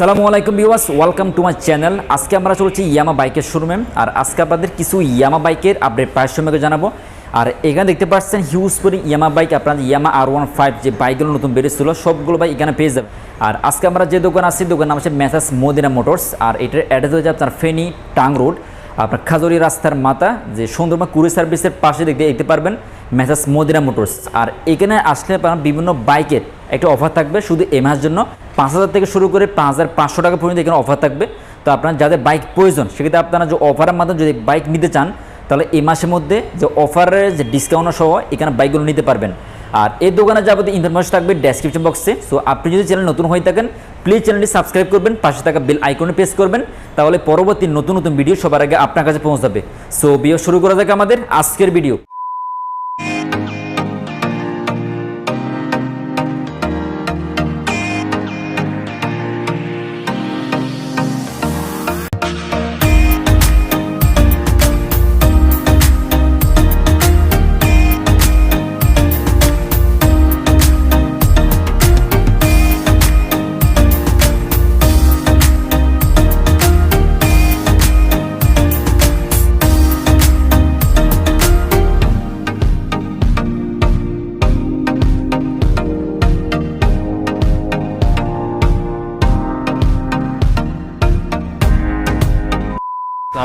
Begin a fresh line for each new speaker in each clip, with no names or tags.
সালামু আলাইকুম viewers, welcome to my channel. আজকে আমরা চলছি ইয়ামা বাইকের শোরুমে। আর আজকে আপনাদের কিছু ইয়ামা বাইকের আপডেট প্রাইস জানাব। আর এখানে দেখতে পাচ্ছেন হিউজ পরি ইয়ামা বাইক, আপনাদের ইয়ামা আর ওয়ান ফাইভ যে বাইকগুলো নতুন বেরিয়েছিল, সবগুলো বাইক এখানে পেয়ে যাবে আর আজকে আমরা যে দোকান আছি দোকান নাম হচ্ছে মেসাস মদিনা মোটরস আর এটার অ্যাড্রেস হচ্ছে আপনার ফেনি টাং রোড। আপনার খাজুরি রাস্তার মাথা, যে সুন্দরবন কুরি সার্ভিসের পাশে দেখতে দেখতে পারবেন মেসাস মদিনা মোটরস আর এখানে আসলে আপনার বিভিন্ন বাইকের একটা অফার থাকবে। শুধু এ মাসের জন্য পাঁচ হাজার থেকে শুরু করে পাঁচ হাজার পাঁচশো টাকা পর্যন্ত এখানে অফার থাকবে। তো আপনার যাদের বাইক প্রয়োজন, সেক্ষেত্রে আপনারা যে অফারের মাধ্যমে যদি বাইক নিতে চান, তাহলে এই মাসের মধ্যে যে অফারের যে ডিসকাউন্ট সহ এখানে বাইকগুলো নিতে পারবেন। আর এই দোকানে যাবতীয় ইনফরমেশন থাকবে ডেসক্রিপশন বক্সে সো আপনি যদি চ্যানেল নতুন হয়ে থাকেন প্লিজ চ্যানেলটি সাবস্ক্রাইব করবেন, পাশে থাকা বেল আইকনে প্রেস করবেন, তাহলে পরবর্তী নতুন নতুন ভিডিও সবার আগে আপনার কাছে পৌঁছাবে। সো ভিডিও শুরু করা যাক আমাদের আজকের ভিডিও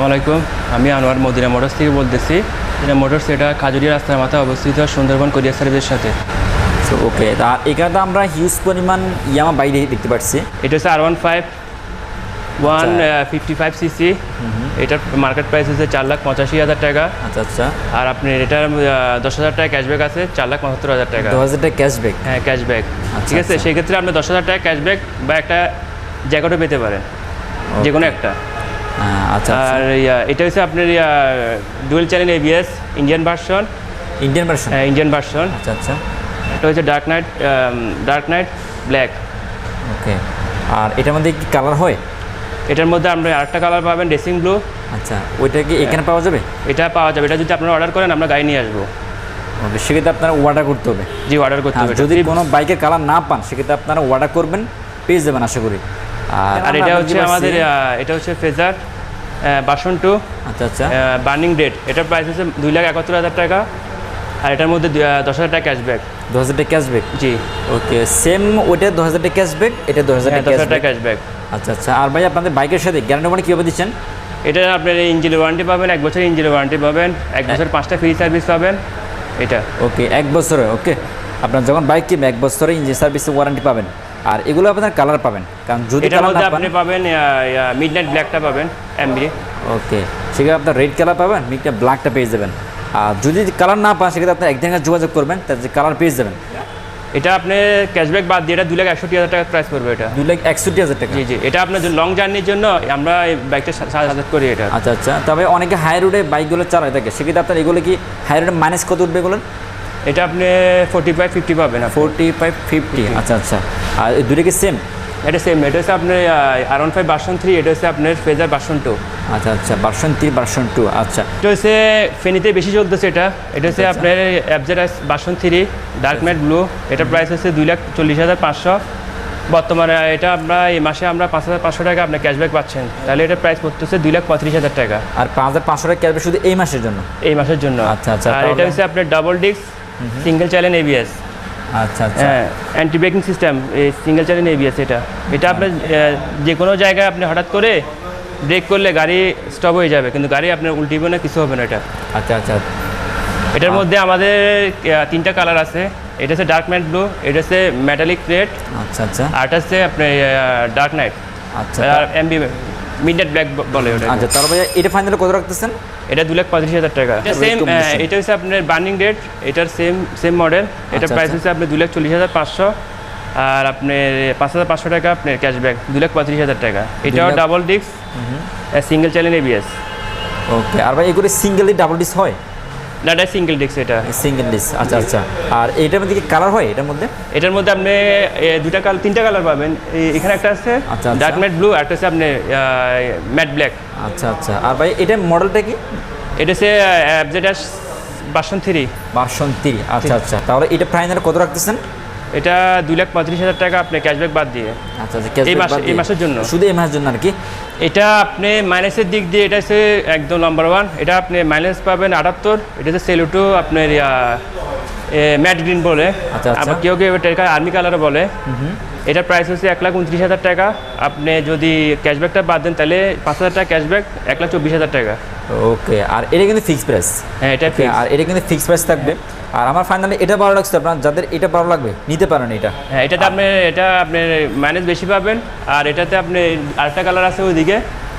আসসালামু আলাইকুম। আমি আনোয়ার মদিনা মোটরস থেকে বলতেছি মদিনা মোটরস এটা খাজুরিয়া রাস্তার মাথায় অবস্থিত সুন্দরবন কোরিয়ার সার্ভিসের সাথে।
সো ওকে তা এখানে তো আমরা হিউজ পরিমাণ ইয়ামা বাইক দেখতে পাচ্ছি
এটা হচ্ছে R one five one fifty five cc এটার মার্কেট প্রাইস হচ্ছে চার লাখ পঁচাশি হাজার টাকা।
আচ্ছা আচ্ছা।
আর আপনি এটার দশ হাজার টাকা ক্যাশব্যাক আছে চার লাখ পঁচাত্তর হাজার টাকা।
দশ হাজার টাকা ক্যাশব্যাক
হ্যাঁ ক্যাশব্যাক
আচ্ছা,
ঠিক আছে
আচ্ছা।
সেক্ষেত্রে আপনি দশ হাজার টাকা ক্যাশব্যাক বা একটা জ্যাকেটও পেতে পারেন। যে কোনো একটা।
আচ্ছা
আর এটা হচ্ছে আপনার dual channel ABS Indian version
Indian version
Indian version
আচ্ছা আচ্ছা।
এটা হচ্ছে dark knight dark knight black
okay. আর এটার মধ্যে কি কালার হয়?
এটার মধ্যে আপনি আরেকটা কালার পাবেন ড্রেসিং ব্লু
আচ্ছা ওইটা কি এখানে পাওয়া যাবে?
এটা পাওয়া যাবে। এটা যদি আপনারা অর্ডার করেন আমরা গাড়ি নিয়ে আসব।
ওকে সেক্ষেত্রে আপনারা অর্ডার করতে হবে।
জি অর্ডার করতে হবে।
যদি কোনো বাইকের কালার না পান সেক্ষেত্রে আপনারা অর্ডার করবেন পেয়ে যাবেন আশা করি।
আর
আমরা
এটা হচ্ছে আমাদের এটা হচ্ছে ফেজার বাসন টু
আচ্ছা আচ্ছা।
বার্নিং ডেট এটার প্রাইস হচ্ছে দুই লাখ একাত্তর হাজার টাকা। আর এটার মধ্যে দশ হাজার টাকা ক্যাশব্যাক
দু হাজার টাকা ক্যাশব্যাক
জি।
ওকে সেম ওইটা দু হাজার টাকা ক্যাশব্যাক এটা দু হাজার
হ্যাঁ
টাকা
দশ হাজার টাকা
ক্যাশব্যাক
ক্যাশব্যাক
আচ্ছা আচ্ছা। আর ভাই আপনাদের বাইকের সাথে গ্যারান্টি মানে কীভাবে দিচ্ছেন?
এটা আপনার ইঞ্জিনের ওয়ারেন্টি পাবেন এক বছর ইঞ্জিনের ওয়ারেন্টি পাবেন এক বছর পাঁচটা ফ্রি সার্ভিস পাবেন এটা।
ওকে এক বছরে ওকে। আপনার যখন বাইক কিনবেন এক বছরে ইঞ্জিন সার্ভিসের ওয়ারেন্টি পাবেন। আর এগুলো আপনার কালার পাবেন। কারণ যদি
আপনি পাবেন মিড নাইট ব্ল্যাকটা পাবেন এমবি
ওকে সেক্ষেত্রে আপনার রেড কালার পাবেন মিকটা ব্ল্যাকটা পেয়ে যাবেন। আর যদি কালার না পান সেক্ষেত্রে আপনার একদিনের যোগাযোগ করবেন তার যে কালার পেয়ে যাবেন।
এটা আপনি ক্যাশব্যাক বাদ দিয়ে এটা দুই লাখ একষট্টি হাজার টাকা প্রাইস পড়বে এটা।
দুই লাখ একষট্টি হাজার টাকা।
জি জি এটা আপনার লং জার্নির জন্য আমরা এই বাইকটা সাজেস্ট করি এটা।
আচ্ছা আচ্ছা তবে অনেকে হাই রোডে বাইকগুলো চালায় থাকে সেক্ষেত্রে আপনার এগুলো কি হাই রোডে মাইনাস কত উঠবে এগুলো
এটা আপনি ফোর্টি ফাইভ ফিফটি পাবেন।
ফোরটি ফাইভ ফিফটি আচ্ছা আচ্ছা। আর দুটো কি সেম
এটা সেম এটা হচ্ছে আপনার R one five version three এটা হচ্ছে আপনার ফেজার বার্সন টু
আচ্ছা আচ্ছা। ভার্সন থ্রি ভার্সন টু আচ্ছা।
এটা হচ্ছে ফেনিতে বেশি চলতেছে এটা। এটা হচ্ছে আপনার অ্যাবজেড version three dark matte blue এটার প্রাইস হচ্ছে দুই লাখ চল্লিশ হাজার পাঁচশো। বর্তমানে এটা আমরা এই মাসে আমরা পাঁচ হাজার পাঁচশো টাকা আপনার ক্যাশব্যাক পাচ্ছেন। তাহলে এটা প্রাইস পড়তেছে দুই লাখ পঁয়ত্রিশ হাজার টাকা।
আর পাঁচ হাজার পাঁচশো টাকা ক্যাশব্যাক শুধু এই মাসের জন্য?
এই মাসের জন্য।
আচ্ছা, আচ্ছা,
আর এটা হচ্ছে আপনার double disc single channel ABS
আচ্ছা আচ্ছা।
হ্যাঁ অ্যান্টি ব্রেকিং সিস্টেম এই সিঙ্গেল চ্যানেল এবিএস এটা। এটা আপনার যে কোনো জায়গায় আপনি হঠাৎ করে ব্রেক করলে গাড়ি স্টপ হয়ে যাবে কিন্তু গাড়ি আপনার উল্টিবে না কিছু হবে না এটা।
আচ্ছা আচ্ছা।
এটার মধ্যে আমাদের তিনটা কালার আছে। এটা হচ্ছে ডার্ক ম্যাট ব্লু এটা হচ্ছে মেটালিক রেড
আচ্ছা আচ্ছা।
আর এটা হচ্ছে আপনার ডার্ক নাইট
আচ্ছা।
আর এমবি মিডনাইট ব্ল্যাক বলে ওটা
আচ্ছা তার ভাইয়া এটা ফাইনাল কত রাখতেছেন?
এটা দু লাখ পঁয়ত্রিশ হাজার টাকা। এটা সেম এটা হচ্ছে আপনার বার্নিং ডেট এটার সেম সেম মডেল এটা
আচ্ছা,
প্রাইস। হচ্ছে আপনার দু লাখ চল্লিশ হাজার পাঁচশো আর আপনার পাঁচ হাজার পাঁচশো টাকা আপনার ক্যাশব্যাক দু লাখ পঁয়ত্রিশ হাজার টাকা। এটাও double disc single channel ABS
okay আর ভাই এগুলো সিঙ্গেল ডাবল ডিস হয়?
না এটা সিঙ্গেল ডিস্ক এটা।
সিঙ্গেল ডিস্ক আচ্ছা আচ্ছা। আর এটার মধ্যে কি কালার হয় এটার মধ্যে?
এটার মধ্যে আপনি দুটা কালার তিনটা কালার পাবেন। এখানে একটা আছে
আচ্ছা।
ডার্ক ম্যাট ব্লু একটা হচ্ছে আপনি ম্যাট ব্ল্যাক
আচ্ছা আচ্ছা। আর ভাই এটার মডেলটা কি?
এটা হচ্ছে অ্যাবজেডাস বাসন থ্রি
ভার্সন থ্রি আচ্ছা আচ্ছা। তাহলে এটা ফাইনাল কত রাখতেছেন?
এটা দুই লাখ পঁয়ত্রিশ হাজার টাকা আপনি ক্যাশব্যাক বাদ দিয়ে।
আচ্ছা আচ্ছা
মাসে- এই মাসের জন্য।
শুধু এই মাসের জন্য আর কি?
এটা আপনি মাইনাসের দিক দিয়ে এটা হচ্ছে একদম নাম্বার ওয়ান এটা আপনি মাইনাস পাবেন আটাত্তর। এটা হচ্ছে সেলুটো আপনার ম্যাট গ্রিন বলে।
আচ্ছা।
আবার কেউ কেউ এটা আর্মি কালার বলে। এটার প্রাইস হচ্ছে এক লাখ উনত্রিশ হাজার টাকা। আপনি যদি ক্যাশব্যাকটা বাদ দেন তাহলে পাঁচ হাজার টাকা ক্যাশব্যাক এক লাখ চব্বিশ হাজার টাকা।
ওকে আর এটা কিন্তু ফিক্স প্রাইস
হ্যাঁ এটা
আর এটা কিন্তু ফিক্স প্রাইস থাকবে। আর আমার ফাইনালি এটা ভালো লাগছে আপনার যাদের এটা ভালো লাগবে নিতে পারেন এটা।
হ্যাঁ এটাতে আপনি এটা আপনি মাইনাস বেশি পাবেন আর এটাতে আপনি আরেকটা কালার আছে ওইদিকে।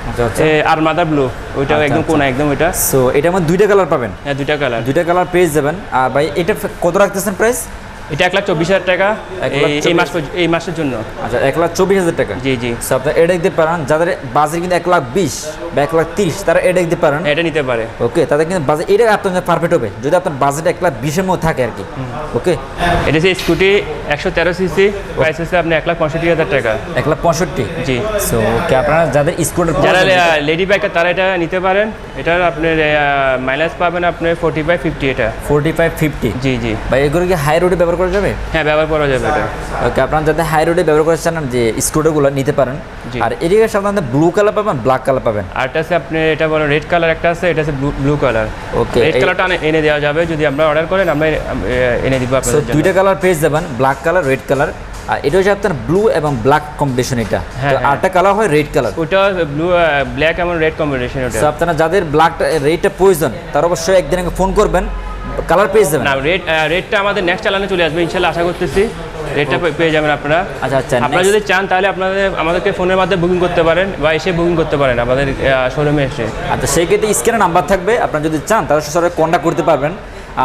আচ্ছা আচ্ছা।
আর মাদার ব্লু ওইটাও
আচ্ছা,
একদম
আচ্ছা।
কোনা একদম ওইটা।
সো এটা আমার দুইটা কালার পাবেন।
হ্যাঁ দুইটা কালার
দুইটা কালার পেয়ে যাবেন। আর ভাই এটা কত রাখতেছেন প্রাইস
এটা এক লাখ চব্বিশ হাজার টাকা এই- মাস এই মাসের জন্য।
আচ্ছা এক লাখ চব্বিশ হাজার টাকা?
জি জি।
সো আপনার এটা দিতে পারেন যাদের বাজেট কিন্তু এক লাখ বিশ বা এক লাখ তিরিশ তারা এটা দিতে পারেন।
এটা নিতে পারে।
ওকে তাদের কিন্তু বাজেট এটা আপনার পারফেক্ট হবে। যদি আপনার বাজেট এক লাখ বিশের মধ্যে থাকে আর কি। ওকে
এটা হচ্ছে স্কুটি একশো তেরো সিসি প্রাইস হচ্ছে আপনি এক লাখ পঁয়ষট্টি হাজার টাকা।
এক লাখ পঁয়ষট্টি?
জি।
সো ওকে আপনারা যাদের স্কুটার
যারা লেডি বাইকার তারা এটা নিতে পারেন। এটার আপনার মাইলেজ পাবেন আপনি ফোর্টি বাই ফিফটি এটা।
ফোর্টি ফাইভ ফিফটি
জি জি।
বা এগুলো কি হাই রোডে ব্যবহার করা যাবে?
হ্যাঁ ব্যবহার করা যাবে এটা।
ওকে আপনারা যাতে হাই রোডে ব্যবহার করতে চান যে স্কুটারগুলো নিতে পারেন। আর এদিকে সাধারণত ব্লু কালার পাবেন ব্ল্যাক কালার পাবেন?
আর এটা আছে আপনি এটা বলো রেড কালার একটা আছে এটা আছে ব্লু কালার
Okay,
রেড কালারটা এনে দেওয়া যাবে যদি আমরা অর্ডার করেন আমরা এনে দিব আপনাদের
দুইটা কালার পেয়ে যাবেন ব্ল্যাক কালার রেড কালার আর এটা হচ্ছে আপনার ব্লু এবং ব্ল্যাক কম্বিনেশন এটা।
হ্যাঁ, হ্যাঁ।
কালার হয় রেড কালার
ওটা ব্লু ব্ল্যাক এবং রেড কম্বিনেশন ওটা।
আপনারা যাদের ব্ল্যাক রেডটা প্রয়োজন তারা অবশ্যই একদিন আগে ফোন করবেন। কালার পেয়ে যাবেন।
না রেড রেডটা আমাদের নেক্সট চালানে চলে আসবে ইনশাল্লাহ আশা করতেছি। রেডটা পেয়ে যাবেন আপনারা।
আচ্ছা আচ্ছা
আপনারা যদি চান তাহলে আপনাদের আমাদেরকে ফোনের মাধ্যমে বুকিং করতে পারেন বা এসে বুকিং করতে পারেন আমাদের শোরুমে এসে।
আচ্ছা সেই ক্ষেত্রে স্ক্রিনে নাম্বার থাকবে। আপনারা যদি চান তাহলে সরাসরি কন্ট্যাক্ট করতে পারবেন।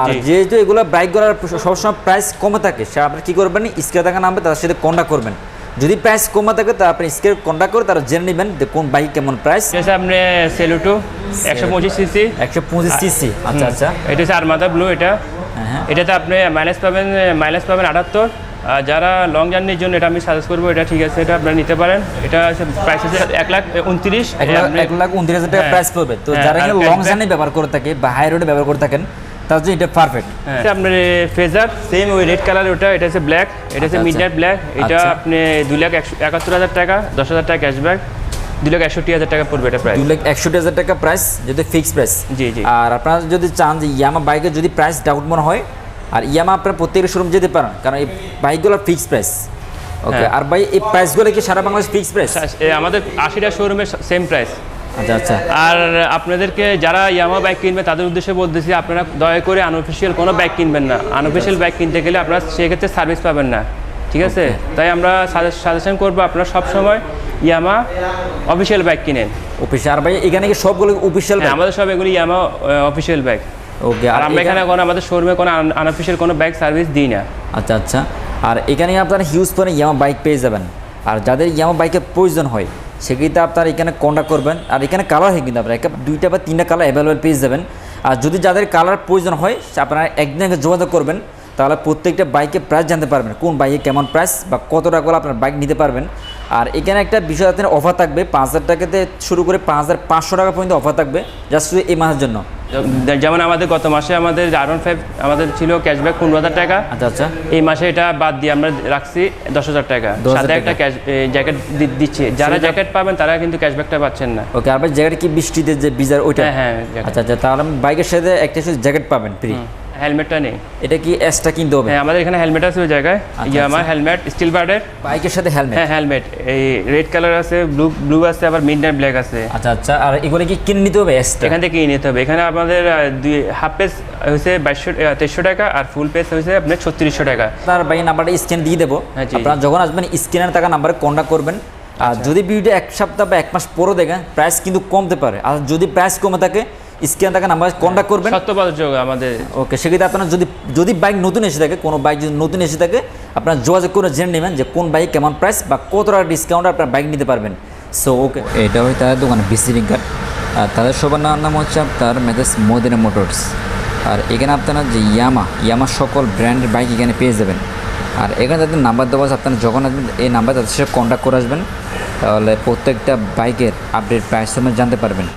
আর যেহেতু এগুলো বাইকগুলোর সবসময় প্রাইস কমে থাকে সে আপনি কী করবেন? স্ক্রিনে থাকা নাম্বার তাদের সাথে কন্ট্যাক্ট করবেন। যদি প্রাইস কমে থাকে তা আপনি স্ক্রিনে কন্ট্যাক্ট করে তারা জেনে নেবেন। যে কোন বাইক কেমন প্রাইস
এটা আপনি সেলুটো একশো পঁচিশ সিসি
একশো পঁচিশ সিসি আচ্ছা আচ্ছা
এটা হচ্ছে আরমাদা ব্লু এটা।
হ্যাঁ হ্যাঁ।
এটাতে আপনি মাইলেজ পাবেন মাইলেজ পাবেন আটাত্তর। যারা লং জার্নির জন্য এটা আমি সাজেস্ট করব এটা ঠিক আছে এটা আপনারা নিতে পারেন। এটা প্রাইস হচ্ছে এক লাখ উনত্রিশ।
এক লাখ উনত্রিশ হাজার টাকা
হ্যাঁ।
প্রাইস পড়বে। তো
হ্যাঁ,
যারা লং জার্নি ব্যবহার করে থাকে বা হাই রোডে ব্যবহার করে থাকেন তার জন্য এটা পারফেক্ট
এটা আপনার ফেজার সেম ওই রেড কালার ওটা এটা হচ্ছে ব্ল্যাক এটা হচ্ছে
আচ্ছা,
মিড নাইট ব্ল্যাক এটা
আচ্ছা।
আপনি দুই লাখ একাত্তর হাজার টাকা দশ হাজার টাকা ক্যাশব্যাক দুই লাখ একষট্টি হাজার টাকা পড়বে এটা প্রাইস
দুই লাখ একষট্টি হাজার টাকা প্রাইস যদি ফিক্স প্রাইস
জি জি।
আর আপনারা যদি চান যে ইয়ামা বাইকের যদি প্রাইস ডাউট মনে হয় আর ইয়ামা আপনার প্রত্যেকের শোরুম যেতে পারেন কারণ এই বাইকগুলোর ফিক্স প্রাইস ওকে। আর ভাই এই প্রাইসগুলো কি সারা বাংলাদেশ ফিক্স প্রাইস
আমাদের আশিটা শোরুমের সেম প্রাইস
আচ্ছা আচ্ছা।
আর আপনাদেরকে যারা ইয়ামা বাইক কিনবে তাদের উদ্দেশ্যে বলতেছি আপনারা দয়া করে আনঅফিসিয়াল কোনো বাইক কিনবেন না। আনঅফিসিয়াল বাইক কিনতে গেলে আপনারা সেক্ষেত্রে সার্ভিস পাবেন না। ঠিক আছে? তাই আমরা সাজেশন করব আপনারা সবসময় ইয়ামা অফিসিয়াল বাইক কিনেন।
অফিস আর ভাই এখানে কি সবগুলো অফিসিয়াল
হ্যাঁ আমাদের সব এগুলি ইয়ামা অফিসিয়াল বাইক
ওকে
আর আমরা এখানে কোনো আমাদের শোরুমে কোনো আনঅফিসিয়াল কোনো বাইক সার্ভিস দিই না।
আচ্ছা আচ্ছা। আর এখানে আপনারা হিউজ পরে ইয়ামা বাইক পেয়ে যাবেন। আর যাদের ইয়ামা বাইকের প্রয়োজন হয় সেক্ষেত্রে আপনার এখানে কন্ট্যাক্ট করবেন। আর এখানে কালার হয় কিন্তু আপনারা দুইটা বা তিনটা কালার অ্যাভেলেবেল পেয়ে যাবেন। আর যদি যাদের কালার প্রয়োজন হয় আপনারা একদিন আগে যোগাযোগ করবেন। তাহলে প্রত্যেকটা বাইকের প্রাইস জানতে পারবেন, কোন বাইকে কেমন প্রাইস বা কত টাকা আপনার বাইক নিতে পারবেন। আর এখানে একটা বিষয় আপনার অফার থাকবে পাঁচ হাজার টাকাতে শুরু করে পাঁচ হাজার পাঁচশো টাকা পর্যন্ত অফার থাকবে জাস্ট শুধু এই মাসের জন্য।
যেমন আমাদের গত মাসে আমাদের আর ফাইভ আমাদের ছিল ক্যাশব্যাক পনেরো হাজার টাকা।
আচ্ছা আচ্ছা।
এই মাসে এটা বাদ দিয়ে আমরা রাখছি দশ হাজার টাকা। সাথে একটা ক্যাশ জ্যাকেট দিচ্ছি। যারা জ্যাকেট পাবেন তারা কিন্তু ক্যাশব্যাকটা পাচ্ছেন না।
ওকে আর জ্যাকেট কি বৃষ্টিতে যে বিজার ওইটা?
হ্যাঁ হ্যাঁ
আচ্ছা আচ্ছা তাহলে বাইকের সাথে একটা জ্যাকেট পাবেন ফ্রি
হেলমেটটা নেই।
এটা কি এক্সট্রা কিনতে হবে?
হ্যাঁ আমাদের এখানে হেলমেট আছে ওই জায়গায়। ইয়ে আমার হেলমেট স্টিল বার্ডের
বাইকের সাথে হেলমেট?
হ্যাঁ হেলমেট। এই রেড কালার আছে ব্লু ব্লু আছে আবার মিড নাইট ব্ল্যাক আছে।
আচ্ছা আচ্ছা। আর এগুলো কি কিনে নিতে হবে এক্সট্রা
এখান থেকে কিনে নিতে হবে। এখানে আমাদের দুই হাফ পেজ হয়েছে বাইশশো তেইশশো টাকা আর ফুল পেজ হয়েছে আপনার ছত্রিশশো টাকা।
তার বাইক নাম্বারটা স্ক্যান দিয়ে দেবো।
হ্যাঁ,
আপনারা যখন আসবেন স্ক্যানের টাকা নাম্বারে কন্ট্যাক্ট করবেন। আর যদি ভিডিও এক সপ্তাহ বা এক মাস পরে দেখেন প্রাইস কিন্তু কমতে পারে। আর যদি প্রাইস কমে থাকে স্ক্যান টাকা নাম্বারে কন্ট্যাক্ট করবেন।
সত্যবাদযোগ আমাদের।
ওকে সেক্ষেত্রে আপনারা যদি যদি বাইক নতুন এসে থাকে কোনো বাইক যদি নতুন এসে থাকে আপনারা যোগাযোগ করে জেনে নেবেন যে কোন বাইক কেমন প্রাইস বা কত টাকা ডিসকাউন্ট আপনার বাইক নিতে পারবেন। সো ওকে এটা হয় তাদের দোকান ভিজিটিং কার্ড আর তাদের সবার নাম নাম হচ্ছে আপনার মেজাজ মদিনা মোটরস। আর এখানে আপনারা যে ইয়ামা ইয়ামা সকল ব্র্যান্ডের বাইক এখানে পেয়ে যাবেন। আর এখানে তাদের নাম্বার দেওয়া আছে আপনারা যখন আসবেন এই নাম্বার তাদের সাথে কন্ট্যাক্ট করে আসবেন। তাহলে প্রত্যেকটা বাইকের আপডেট প্রাইস জানতে পারবেন।